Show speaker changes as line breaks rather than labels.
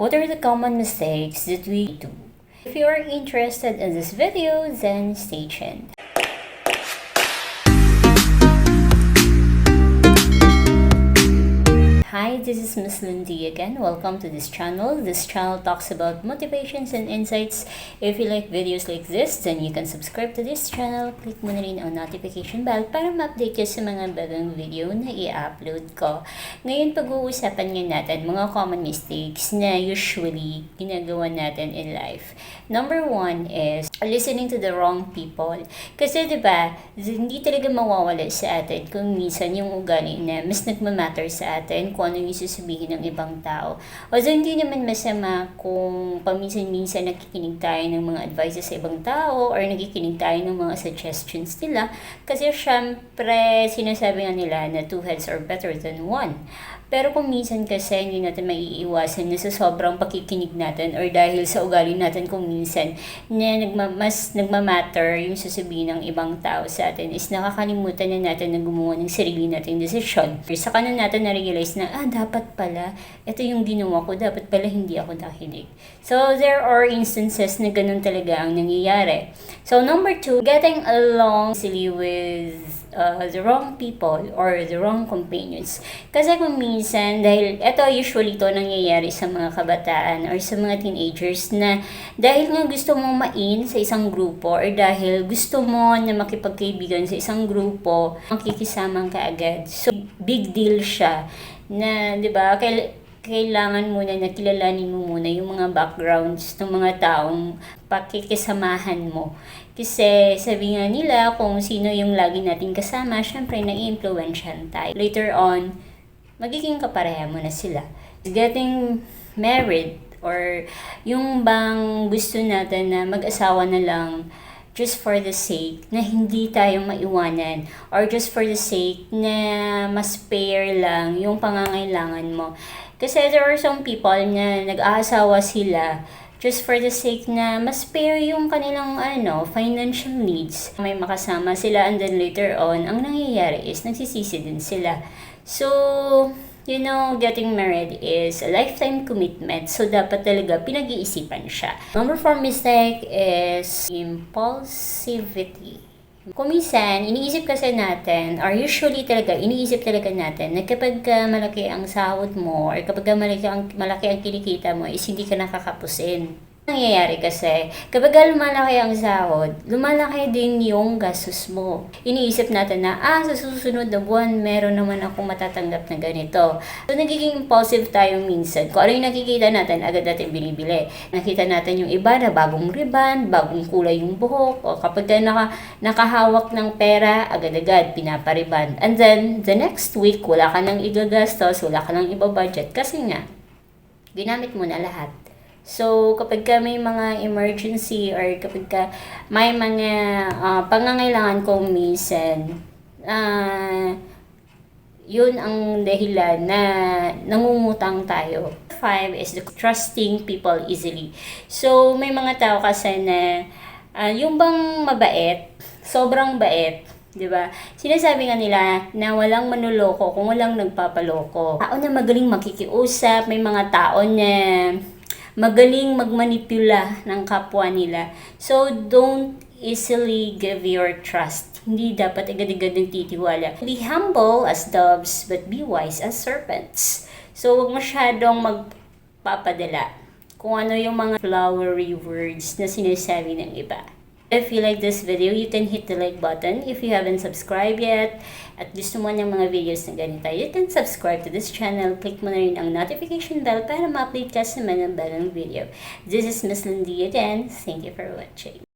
What are the common mistakes that we do? If you are interested in this video, then stay tuned. This is Miss Lindy again. Welcome to this channel. This channel talks about motivations and insights. If you like videos like this, then you can subscribe to this channel. Click mo na rin ang notification bell para ma-update ka sa mga bagong video na i-upload ko. Ngayon, pag-uusapan nga natin mga common mistakes na usually ginagawa natin in life. Number one is listening to the wrong people. Kasi 'di ba, hindi talaga mawawala sa atin kung minsan yung ugali na mas nagmamatter sa atin kung ano yung sasabihin ng ibang tao. Although hindi naman masama kung paminsan-minsan nakikinig tayo ng mga advices sa ibang tao or nakikinig tayo ng mga suggestions nila kasi syempre sinasabi nga nila na two heads are better than one. Pero kung minsan kasi hindi natin maiiwasan na sa sobrang pakikinig natin or dahil sa ugali natin kung minsan na nagma, mas nagmamatter yung sasabihin ng ibang tao sa atin is nakakalimutan na natin na gumawa ng sarili nating desisyon. Saka na natin na-realize na, ah, dapat pala, ito yung ginawa ko, dapat pala hindi ako nakinig. So, there are instances na ganun talaga ang nangyayari. So, number two, getting along silly with uh, the wrong people or the wrong companions. Kasi kung minsan, dahil ito usually to nangyayari sa mga kabataan or sa mga teenagers na dahil nga gusto mo main sa isang grupo or dahil gusto mo na makipagkaibigan sa isang grupo, makikisamang ka agad. So, big deal siya na, di ba, kail- kailangan muna na kilalanin mo muna yung mga backgrounds ng mga taong pakikisamahan mo. Kasi sabi nga nila kung sino yung lagi nating kasama, syempre nai-influensyan tayo. Later on, magiging kapareha mo na sila. Getting married or yung bang gusto natin na mag-asawa na lang just for the sake na hindi tayo maiwanan or just for the sake na mas spare lang yung pangangailangan mo. Kasi there are some people na nag-aasawa sila just for the sake na mas spare yung kanilang ano, financial needs. May makasama sila and then later on, ang nangyayari is nagsisisi din sila. So, you know, getting married is a lifetime commitment. So, dapat talaga pinag-iisipan siya. Number four mistake is impulsivity. Kung minsan, iniisip kasi natin, or usually talaga, iniisip talaga natin na kapag ka malaki ang sahod mo, or kapag ka malaki ang, malaki ang kinikita mo, is hindi ka nakakapusin nangyayari kasi, kapag lumalaki ang sahod, lumalaki din yung gastos mo. Iniisip natin na, ah, sa susunod na buwan, meron naman akong matatanggap na ganito. So, nagiging impulsive tayo minsan. Kung ano yung nakikita natin, agad natin binibili. Nakita natin yung iba na bagong ribbon, bagong kulay yung buhok, o kapag ka naka, nakahawak ng pera, agad-agad, pinapariban. And then, the next week, wala ka nang igagastos, wala ka nang ibabudget, kasi nga, ginamit mo na lahat. So, kapag ka may mga emergency or kapag ka may mga uh, pangangailangan kong minsan, uh, yun ang dahilan na nangungutang tayo. Five is the trusting people easily. So, may mga tao kasi na uh, yung bang mabait, sobrang bait, 'di ba? Sinasabi nga nila na walang manuloko kung walang nagpapaloko. Tao na magaling makikiusap, may mga tao na magaling magmanipula ng kapwa nila. So, don't easily give your trust. Hindi dapat agad-agad ng titiwala. Be humble as doves, but be wise as serpents. So, huwag masyadong magpapadala kung ano yung mga flowery words na sinasabi ng iba. If you like this video, you can hit the like button. If you haven't subscribed yet, at gusto mo ng mga videos na ganito, you can subscribe to this channel. Click mo na rin ang notification bell para ma-update ka sa mga bagong video. This is Miss Lindy again. Thank you for watching.